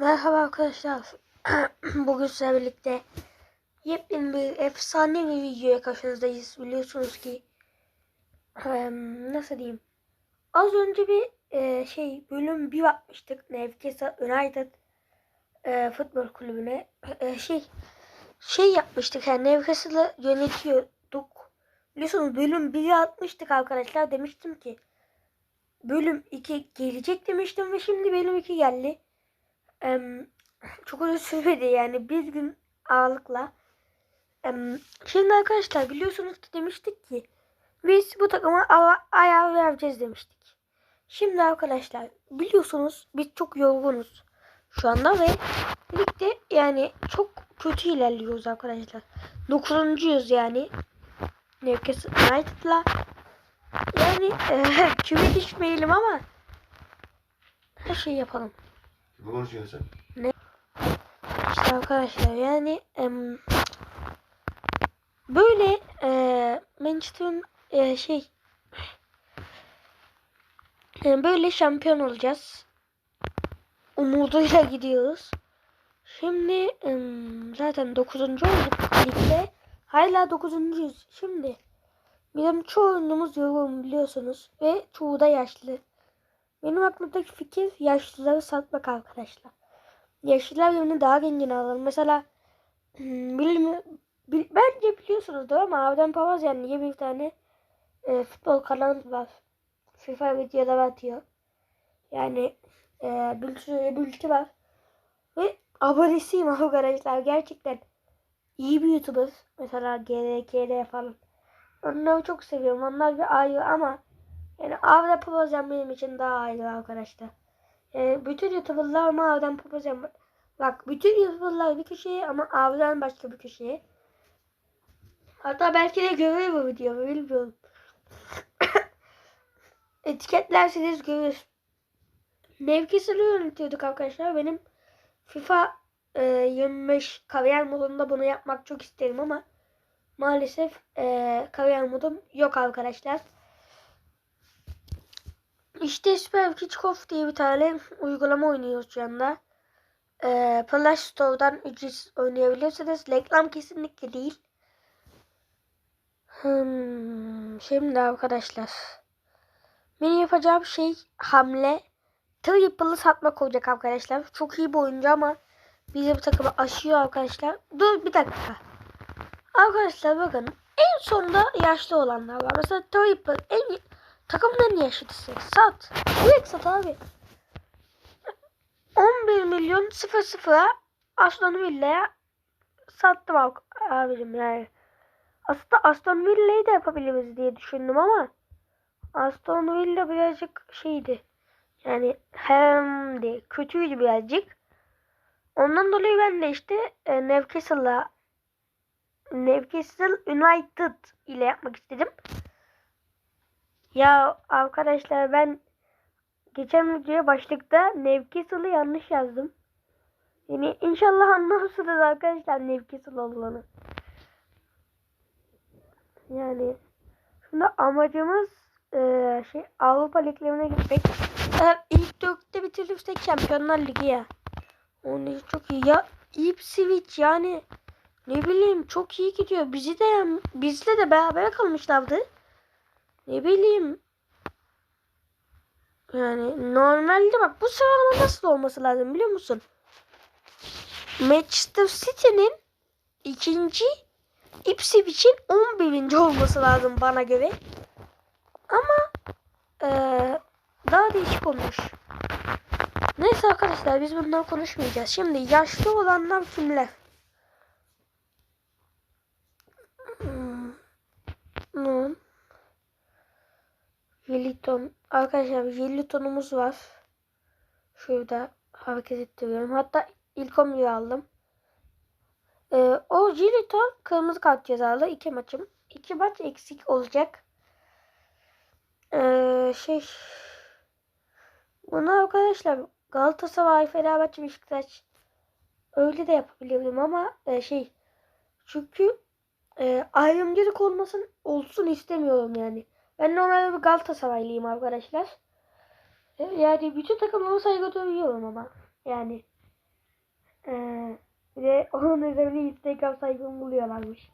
Merhaba arkadaşlar. Bugün sizlerle birlikte yepyeni bir efsane bir videoya karşınızdayız. Biliyorsunuz ki nasıl diyeyim? Az önce bir e, şey bölüm bir bakmıştık. Newcastle United e, futbol kulübüne E, şey şey yapmıştık. Yani Newcastle'ı yönetiyorduk. Biliyorsunuz bölüm 1'i atmıştık arkadaşlar. Demiştim ki bölüm 2 gelecek demiştim ve şimdi bölüm 2 geldi. Çok uzun sürmedi yani bir gün ağırlıkla. Şimdi arkadaşlar biliyorsunuz ki demiştik ki biz bu takıma aya- ayağı vereceğiz demiştik. Şimdi arkadaşlar biliyorsunuz biz çok yorgunuz şu anda ve ligde yani çok kötü ilerliyoruz arkadaşlar. Dokuzuncuyuz yani. Newcastle United'la. Yani e, küme düşmeyelim ama her şeyi yapalım. Ne konuşuyorsun sen? İşte arkadaşlar yani em, böyle e, Manchester'ın e, şey e, böyle şampiyon olacağız. Umuduyla gidiyoruz. Şimdi em, zaten 9. olduk ligde. Hala 9.yüz. Şimdi bizim çoğunluğumuz yorgun biliyorsunuz ve çoğu da yaşlı. Benim aklımdaki fikir yaşlıları satmak arkadaşlar yaşlılar yerine daha gencini alalım. Mesela hmm, bilim, bil, bence biliyorsunuzdur ama Avden Papazyan diye bir tane e, futbol kanalı var. FIFA videolar atıyor. Yani e, bir sürü bültü var. Ve abonesiyim arkadaşlar. Gerçekten iyi bir YouTuber. Mesela GRKR falan. Onları çok seviyorum. Onlar bir ayrı ama yani Avden Papazyan benim için daha ayrı arkadaşlar. E, bütün YouTuber'lar ama Avden Papazyan Bak bütün YouTuber'lar bir köşeye ama Avden başka bir köşeye. Hatta belki de görür bu videomu bilmiyorum. Etiketlerseniz görür. Newcastle'ı yönetiyorduk arkadaşlar. Benim FIFA e, 25 kariyer modunda bunu yapmak çok isterim ama maalesef e, kariyer modum yok arkadaşlar. İşte Super Kitchkoff diye bir tane uygulama oynuyoruz şu anda. Ee, Play Store'dan ücretsiz oynayabilirsiniz. Reklam kesinlikle değil. Hmm, şimdi arkadaşlar. Benim yapacağım şey hamle. Triple'ı satmak olacak arkadaşlar. Çok iyi bir oyuncu ama bizim takımı aşıyor arkadaşlar. Dur bir dakika. Arkadaşlar bakın. En sonda yaşlı olanlar var. Mesela Triple en takımın en yaşlısı. Sat. Direkt sat abi. 11 milyon 00'a Aston Villa'ya sattım ab- abicim yani. Aslında Aston Villa'yı da yapabiliriz diye düşündüm ama Aston Villa birazcık şeydi. Yani hem de kötüydü birazcık. Ondan dolayı ben de işte e, Newcastle'la Newcastle United ile yapmak istedim. Ya arkadaşlar ben geçen videoya başlıkta Newcastle'ı yanlış yazdım. Yani inşallah anlarsınız arkadaşlar Newcastle olduğunu. Yani şimdi amacımız eee, şey Avrupa liglerine gitmek. Eğer ilk dörtte bitirirsek Şampiyonlar Ligi ya. İçin çok iyi. Ya Ipswich yani ne bileyim çok iyi gidiyor. Bizi de bizle de beraber kalmışlardı. Ne bileyim yani normalde bak bu sıralama nasıl olması lazım biliyor musun? Manchester City'nin ikinci Ipswich'in 11. olması lazım bana göre. Ama eee, daha değişik olmuş. Neyse arkadaşlar biz bundan konuşmayacağız. Şimdi yaşlı olanlar kimler? Hmm. Hmm. Jeliton. Arkadaşlar jelitonumuz var. Şurada hareket ettiriyorum. Hatta ilk 11'i aldım. Ee, o jeliton kırmızı kart cezalı. iki maçım. iki maç eksik olacak. Ee, şey bunu arkadaşlar Galatasaray, Fenerbahçe, Beşiktaş öyle de yapabilirim ama e, şey çünkü e, ayrımcılık olmasın olsun istemiyorum yani. Ben normalde bir Galatasaraylıyım arkadaşlar. E, Yani bütün takımlara saygı duyuyorum ama. Yani Ee, ve onun üzerine Instagram sayfamı buluyorlarmış.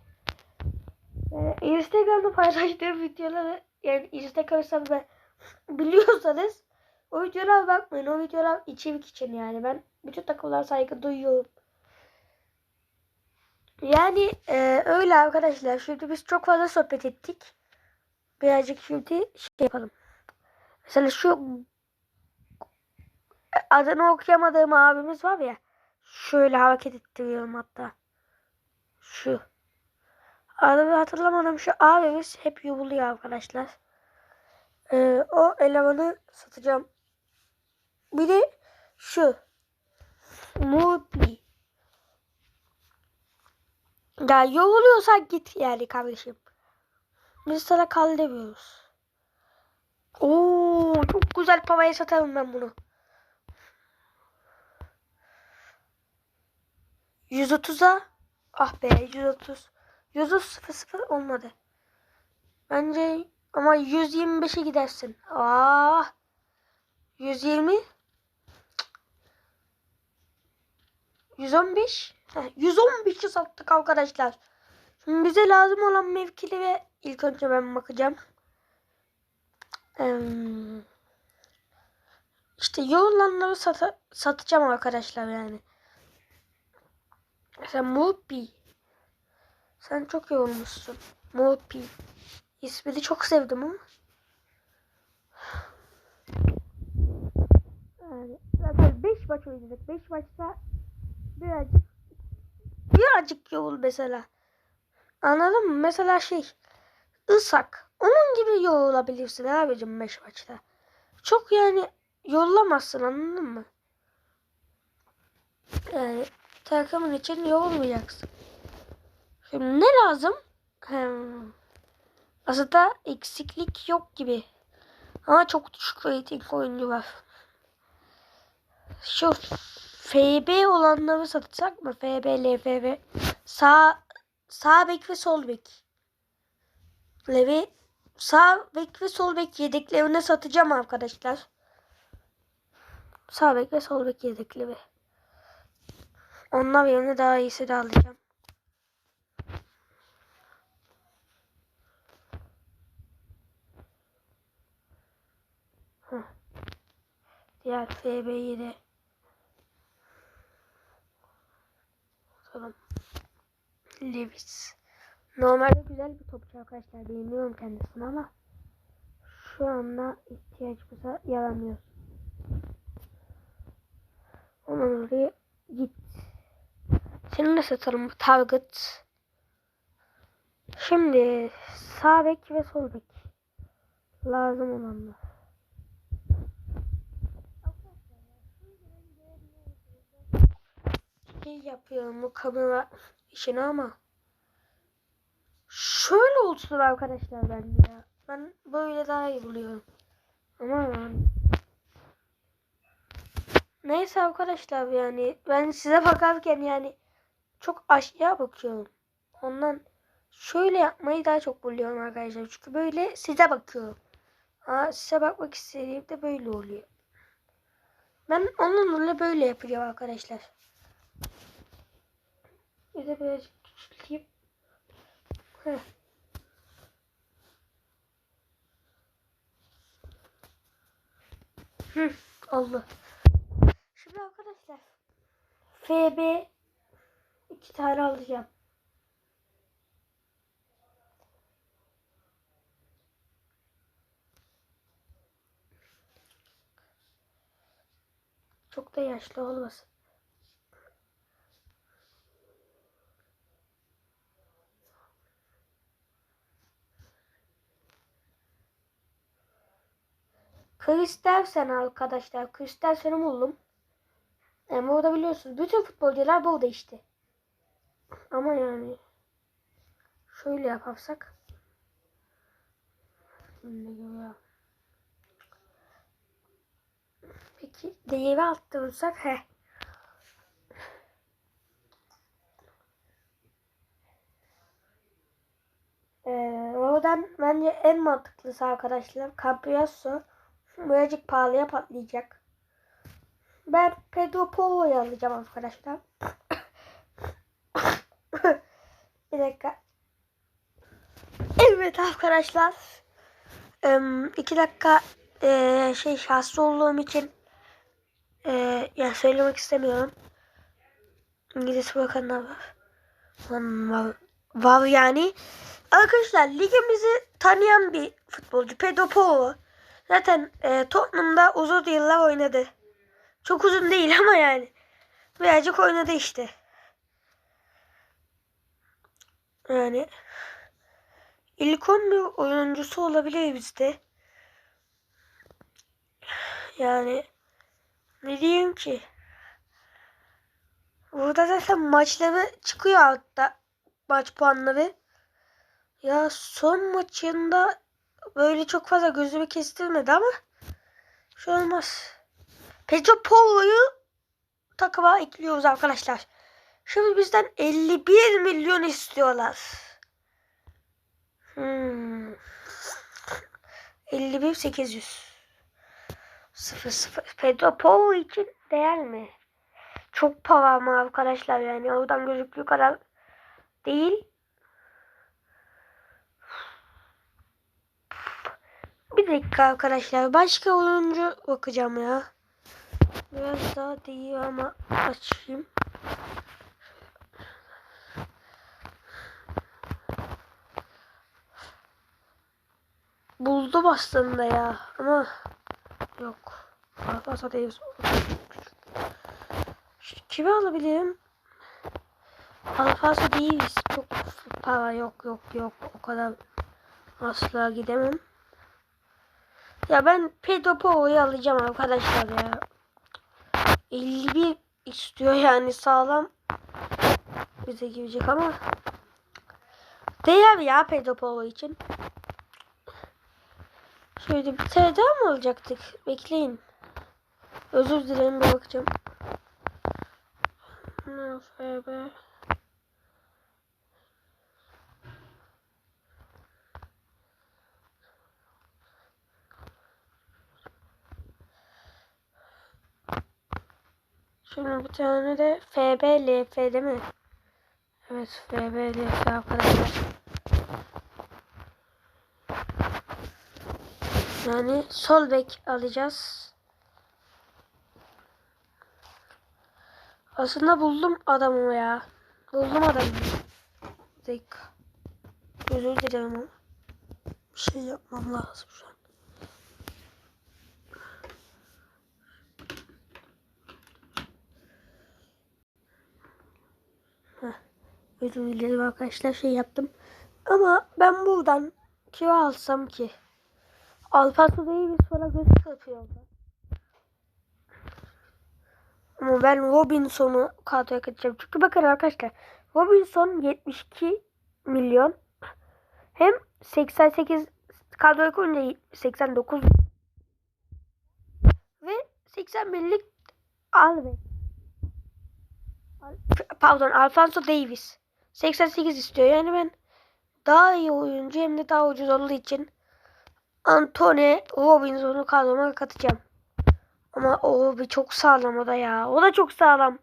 Ee, Instagram'da paylaştığım videoları yani Instagram hesabımda biliyorsanız o videolara bakmayın. O videolar içerik için yani. Ben bütün takımlara saygı duyuyorum. Yani e, öyle arkadaşlar. Şimdi biz çok fazla sohbet ettik. Birazcık şimdi şey yapalım. Mesela şu adını okuyamadığım abimiz var ya. Şöyle hareket ettiriyorum hatta. Şu. Adını hatırlamadım şu abimiz hep yumuluyor arkadaşlar. Ee, o elemanı satacağım. Bir de şu. Mubi. Ya yoruluyorsan git yani kardeşim. Biz sana kal demiyoruz. Oo çok güzel paraya satarım ben bunu. 130'a ah be 130 130 sıfır sıfır olmadı. Bence ama 125'e gidersin. Ah 120 115 Heh, 115'i sattık arkadaşlar. Şimdi bize lazım olan mevkili ve ilk önce ben bakacağım. Eee, işte yorulanları sata, satacağım arkadaşlar yani. Sen Mupi. Sen çok yorulmuşsun. Mupi. İsmini çok sevdim ama. Yani zaten 5 maç oynadık. 5 maçta birazcık birazcık yorul mesela. Anladın mı? Mesela şey Isak. Onun gibi yorulabilirsin abicim 5 maçta. Çok yani yorulamazsın anladın mı? Yani takımın için yorulmayacaksın. Şimdi ne lazım? Hmm. Aslında eksiklik yok gibi. Ama çok düşük rating oyuncu var. Şu FB olanları satsak mı? FB, LFB. Sağ, sağ bek ve sol bek. Levi sağ bek ve sol bek yedeklerini satacağım arkadaşlar. Sağ bek ve sol bek yedekleri. Onlar yerine daha iyisi de alacağım. Heh. Diğer FB'yi de Tamam. Lewis. Normalde güzel bir topçu arkadaşlar. Beğeniyorum kendisini ama şu anda ihtiyacımıza yaramıyor. Onun oraya git. Seni de satalım. Target. Şimdi sağ bek ve sol bek. Lazım olanlar. Şey yapıyorum bu kamera işini ama şöyle olsun arkadaşlar bende ya. Ben böyle daha iyi buluyorum. Ama. Neyse arkadaşlar yani ben size bakarken yani çok aşağı bakıyorum. Ondan şöyle yapmayı daha çok buluyorum arkadaşlar. Çünkü böyle size bakıyorum. Aa, size bakmak istediğimde böyle oluyor. Ben onunla böyle yapıyorum arkadaşlar. Bir de birazcık küçülteyim. Heh. Hı, oldu. Şimdi arkadaşlar FB iki tane alacağım. Çok da yaşlı olmasın. Christensen arkadaşlar. Christensen'i buldum. Yani burada biliyorsunuz bütün futbolcular burada işte. Ama yani şöyle yaparsak. Peki değeri arttırırsak he. Ee, oradan bence en mantıklısı arkadaşlar Capriasso birazcık pahalıya patlayacak. Ben Pedro Polo'yu alacağım arkadaşlar. bir dakika. Evet arkadaşlar. Em, iki dakika eee, şey şahsı olduğum için eee yani söylemek istemiyorum. İngilizce bakanlar var. Var, var yani. Arkadaşlar ligimizi tanıyan bir futbolcu Pedro Porro. Zaten eee Tottenham'da uzun yıllar oynadı. Çok uzun değil ama yani. Birazcık oynadı işte. Yani ilk 11 oyuncusu olabilir bizde. Yani ne diyeyim ki? Burada zaten maçları çıkıyor altta. Maç puanları. Ya son maçında böyle çok fazla gözümü kestirmedi ama şu olmaz. Pedro Porro'yu takıma ekliyoruz arkadaşlar. Şimdi bizden 51 milyon istiyorlar. Hmm. 51 800. 0 0. Pedro Porro için değer mi? Çok para ama arkadaşlar yani oradan gözüktüğü kadar değil. Bir dakika arkadaşlar. Başka oyuncu bakacağım ya. Biraz daha değil ama açayım. Buldum aslında ya ama yok. Alfasa değil. Kimi alabilirim? Alfasa değiliz. Çok para yok yok yok. O kadar asla gidemem. Ya ben Pedro Poro'yu alacağım arkadaşlar ya. 51 istiyor yani sağlam bize girecek ama değer ya Pedro Poro için. Şöyle bir tane daha alacaktık? Bekleyin. Özür dilerim bakacağım. NFB. Şimdi bir tane de FBLF değil mi? Evet FBLF arkadaşlar. Yani sol bek alacağız. Aslında buldum adamı ya. Buldum adamı. Dakika. Özür dilerim ama. Bir şey yapmam lazım şu an. Özür dilerim arkadaşlar şey yaptım. Ama ben buradan kira alsam ki. Alparslan Davis bana göz kırpıyor. Ama ben Robinson'u kadroya katacağım. Çünkü bakın arkadaşlar. Robinson 72 milyon. Hem 88 kadroya koyunca 89 ve 80 binlik Alves. Al- Pardon Alfonso Davis. 88 istiyor. Yani ben daha iyi oyuncu hem de daha ucuz olduğu için Anthony Robinson'u kadroma katacağım. Ama o bir çok sağlam o da ya. O da çok sağlam.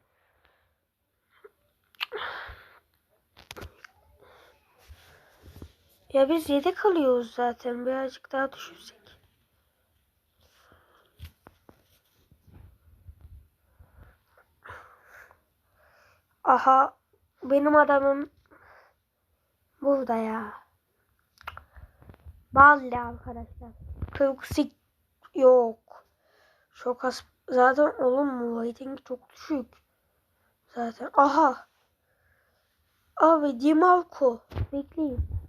Ya biz yedek kalıyoruz zaten. Birazcık daha düşünsek. Aha. Benim adamım burada ya. Balli arkadaşlar. Toksik yok. Çok az. Zaten oğlum mu? Rating çok düşük. Zaten. Aha. Abi Dimarco. Bekleyin.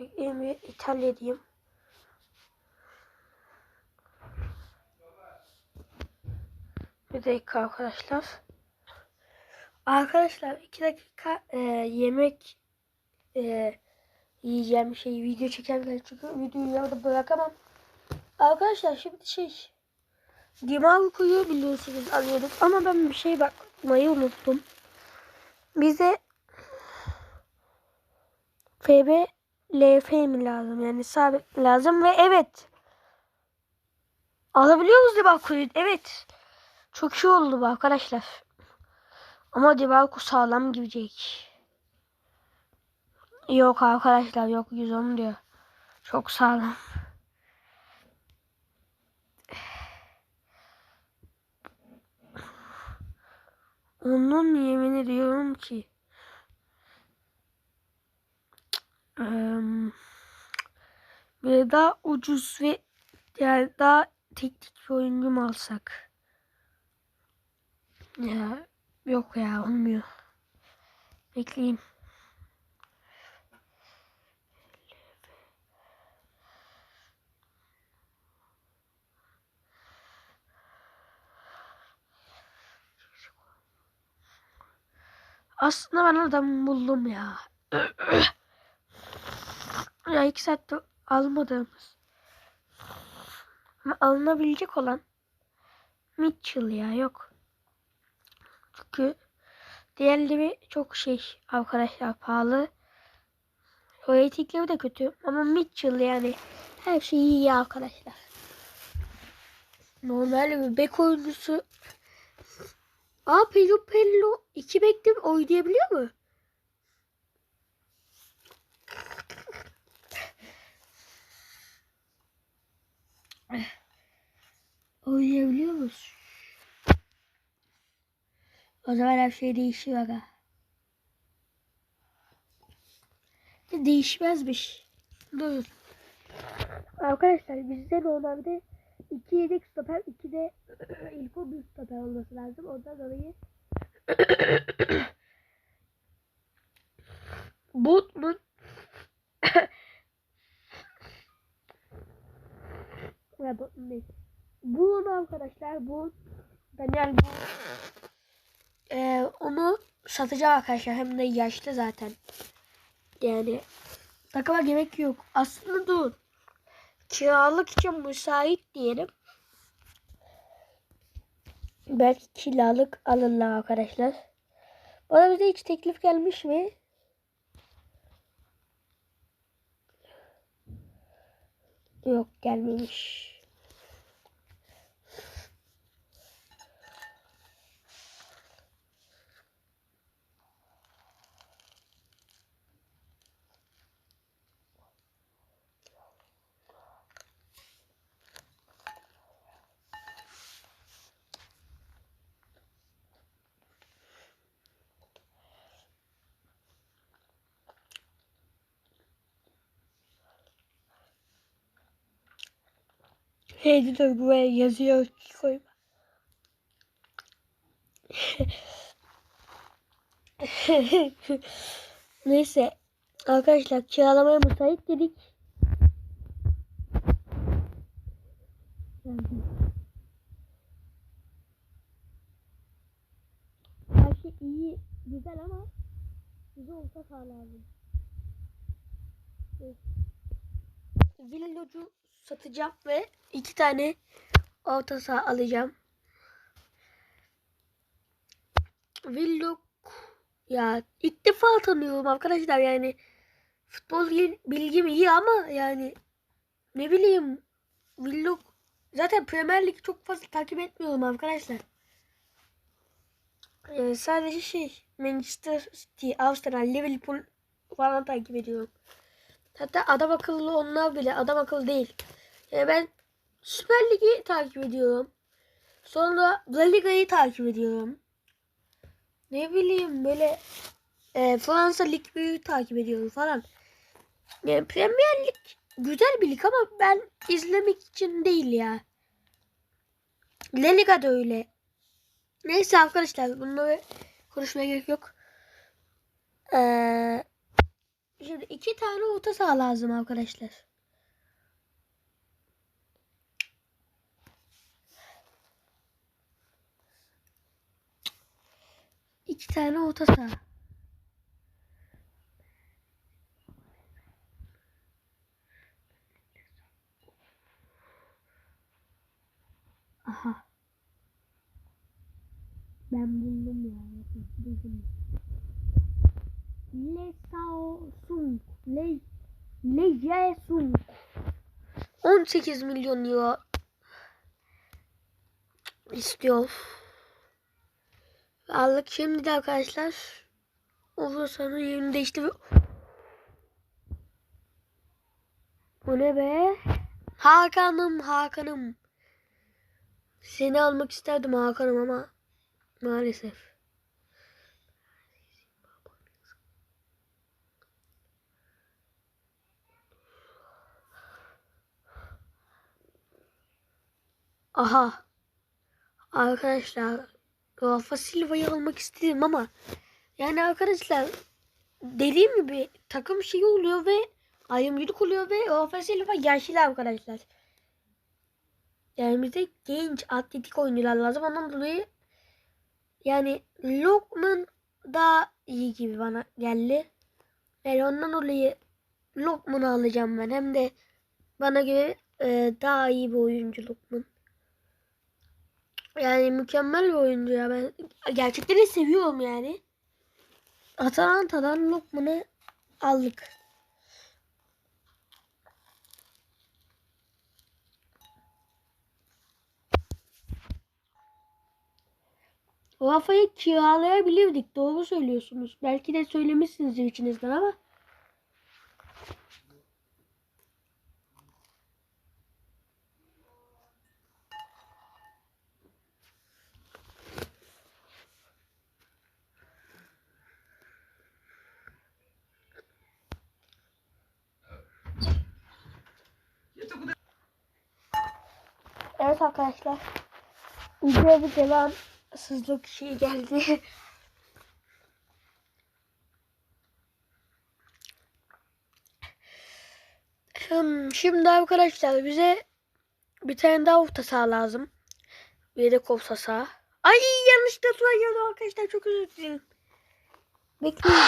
Bekleyin bir İtalya diyeyim. Bir dakika arkadaşlar. Arkadaşlar iki dakika e, yemek e, yiyeceğim şey video çekerken çünkü videoyu yarıda bırakamam. Arkadaşlar şimdi şey Dimarco'yu biliyorsunuz alıyorduk ama ben bir şey bakmayı unuttum. Bize FB LF mi lazım? Yani sabit lazım ve evet. Alabiliyoruz Dibaku'yu. Evet. Çok iyi oldu bu arkadaşlar. Ama Dibaku sağlam gidecek. Yok arkadaşlar yok 110 diyor. Çok sağlam. Onun yemin ediyorum ki böyle daha ucuz ve yani daha teknik bir oyuncu mu alsak? Ya yok ya olmuyor. Bekleyin. Aslında ben adam buldum ya. ya iki saatte almadığımız. Ama alınabilecek olan Mitchell ya yok. Çünkü diğerleri çok şey arkadaşlar pahalı. O etikleri de kötü ama Mitchell yani her şey iyi ya arkadaşlar. Normal bir bek oyuncusu Aa Pedro Pello iki bekte oynayabiliyor mu? Oynayabiliyor musun? O zaman her şey değişiyor aga. De Değişmezmiş. Dur. Arkadaşlar bizde normalde iki yedek stoper, iki de ilk 11 stoper olması lazım. Ondan dolayı Botman Değil. Bu onu arkadaşlar bu Daniel bu ee, onu satacağım arkadaşlar hem de yaşlı zaten. Yani takıma gerek yok. Aslında dur. Kiralık için müsait diyelim. Belki kiralık alırlar arkadaşlar. Bana bize hiç teklif gelmiş mi? Yok gelmemiş. Heydi dur buraya yazıyor koyma. Neyse arkadaşlar kiralamaya müsait dedik. Her şey iyi, güzel ama bize sağ lazım. Evet. Villocu satacağım ve iki tane orta saha alacağım. Villok ya ilk defa tanıyorum arkadaşlar yani futbol bil- bilgim iyi ama yani ne bileyim Villok zaten Premier Lig çok fazla takip etmiyorum arkadaşlar. Ee, sadece şey Manchester City, Arsenal, Liverpool falan takip ediyorum. Hatta adam akıllı onlar bile adam akıllı değil. Yani ben Süper Lig'i takip ediyorum. Sonra La Liga'yı takip ediyorum. Ne bileyim böyle e, Fransa Lig 1'i takip ediyorum falan. Yani Premier Lig güzel bir lig ama ben izlemek için değil ya. La Liga da öyle. Neyse arkadaşlar bunları konuşmaya gerek yok. Eee Şimdi iki tane orta saha lazım arkadaşlar. İki tane orta saha. Aha. Ben buldum ya. Buldum. Le Sao Sung. Le Jae-sung. 18 milyon euro istiyor. Aldık şimdi de arkadaşlar. Oğuzhan'ın yerini değişti ve... Bu ne be? Hakan'ım Hakan'ım. Seni almak isterdim Hakan'ım ama maalesef. Aha. Arkadaşlar Rafa Silva'yı almak istedim ama yani arkadaşlar dediğim gibi takım şeyi oluyor ve ayrımcılık oluyor ve Rafa Silva yaşlı arkadaşlar. Yani bize genç atletik oyuncular lazım. Ondan dolayı yani Lokman daha iyi gibi bana geldi. Yani ondan dolayı Lokman'ı alacağım ben. Hem de bana göre e, daha iyi bir oyuncu Lokman. Yani mükemmel bir oyuncu ya. Ben gerçekten de seviyorum yani. Atalanta'dan Lokman'ı aldık. Rafa'yı kiralayabilirdik. Doğru söylüyorsunuz. Belki de söylemişsinizdir içinizden ama. Evet arkadaşlar. Videoya bir devamsızlık şey geldi. Hmm, Şimdi arkadaşlar bize bir tane daha orta saha lazım. De orta saha. Ay yanlışlıkla suya girdi arkadaşlar çok özür dilerim. Bekleyin.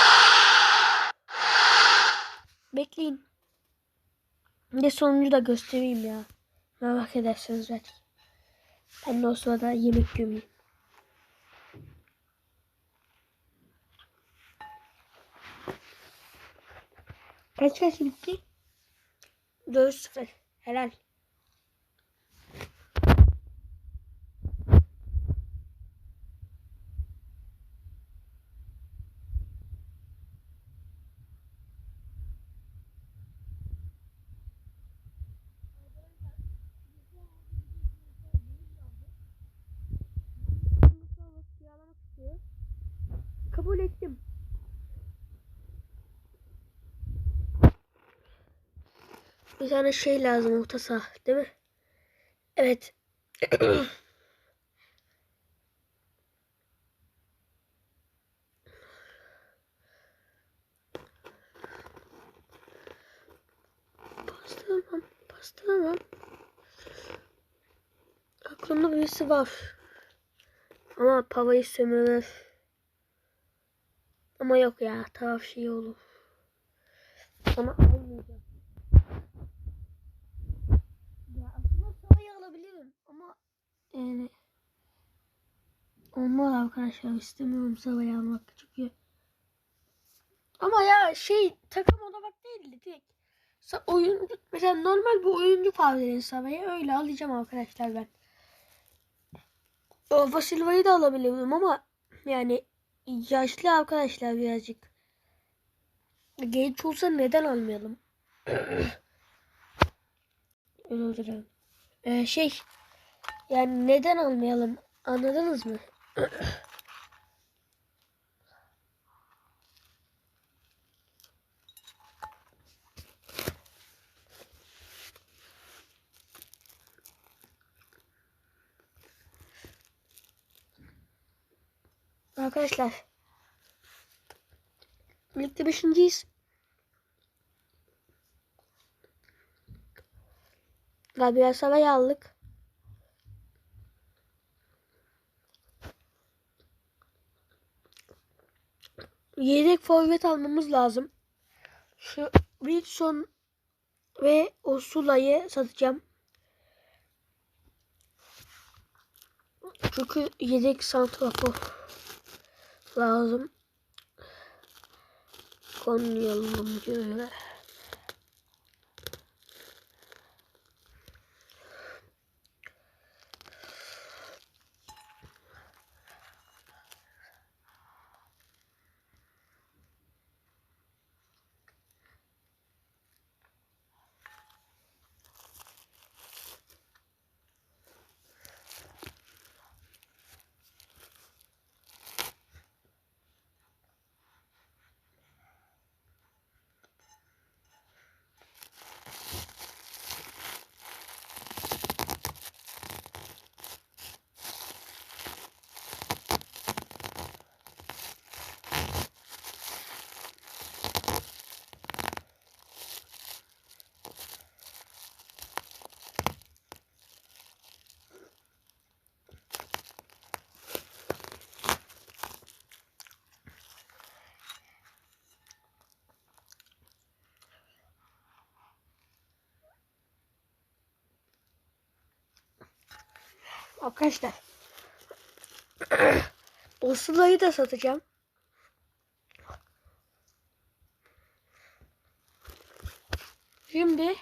Bekleyin. Bir de sonuncu da göstereyim ya. Merak edersiniz belki. Ben de o yemek gömeyim. Kaç kaç bitti? 4-0. Helal. Bir tane şey lazım orta saha değil mi? Evet. Pastamam, pastamam. Aklımda birisi var. Ama pavayı sömürür. Ama yok ya taraf şey olur. Onu almayacağım. Ya aslında pavayı alabilirim ama yani olmaz arkadaşlar istemiyorum savayı almak çünkü ama ya şey takım olarak değil de direkt Sa- oyun mesela normal bir oyuncu favorilerin savayı öyle alacağım arkadaşlar ben. O Vasilva'yı da alabilirim ama yani yaşlı arkadaşlar birazcık. Genç olsa neden almayalım? Özür dilerim. Ee, şey yani neden almayalım anladınız mı? Arkadaşlar. Birlikte beşinciyiz. Gabriel Sava'yı aldık. Yedek forvet almamız lazım. Şu Wilson ve Osula'yı satacağım. Çünkü yedek santrafor lazım. Konyalım göre. Arkadaşlar. o sulayı da satacağım. Şimdi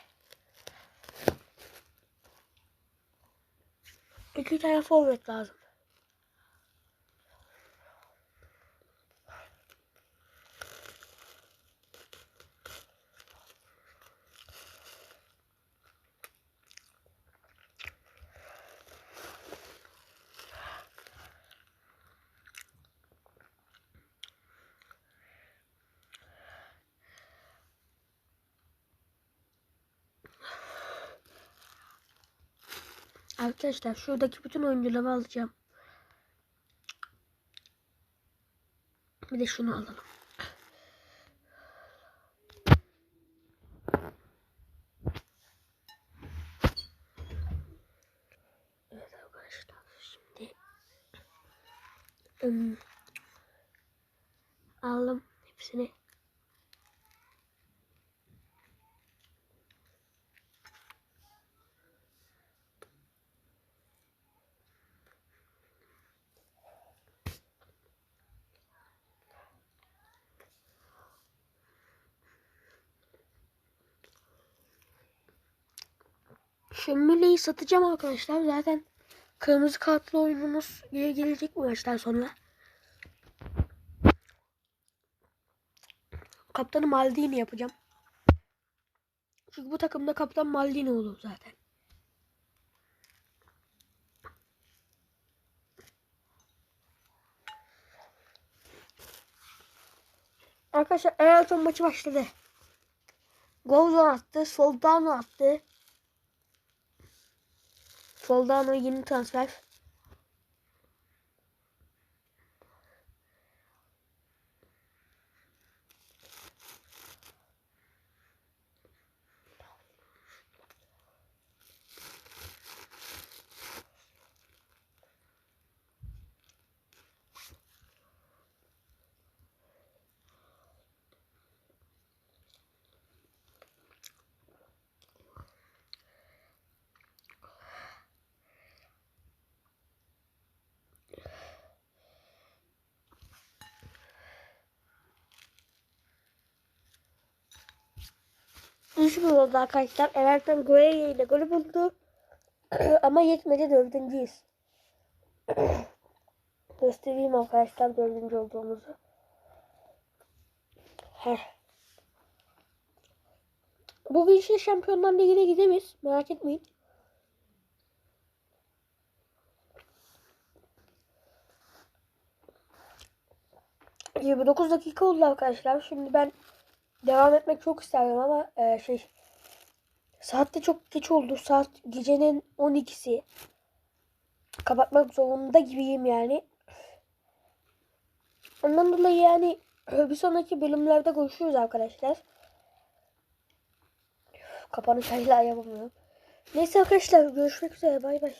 iki tane forvet lazım. Arkadaşlar şuradaki bütün oyuncuları alacağım. Bir de şunu alalım. Evet arkadaşlar şimdi ım, aldım hepsini. Şu Müle'yi satacağım arkadaşlar. Zaten kırmızı kartlı oyunumuz geri gelecek bu maçtan sonra. Kaptanı Maldini yapacağım. Çünkü bu takımda kaptan Maldini olur zaten. Arkadaşlar Everton maçı başladı. Gol attı. Soldano attı. Soldano yeni transfer. Gol oldu arkadaşlar. Everton Gueye ile golü buldu. Ama yetmedi dördüncüyüz. Göstereyim arkadaşlar dördüncü olduğumuzu. Heh. Bugün işte Şampiyonlar Ligi'ne gidemeyiz. Merak etmeyin. Yirmi dokuz dakika oldu arkadaşlar. Şimdi ben devam etmek çok isterdim ama e, şey saatte çok geç oldu. Saat gecenin 12'si. Kapatmak zorunda gibiyim yani. Ondan dolayı yani bir sonraki bölümlerde görüşürüz arkadaşlar. Kapanış hala yapamıyorum. Neyse arkadaşlar görüşmek üzere bay bay.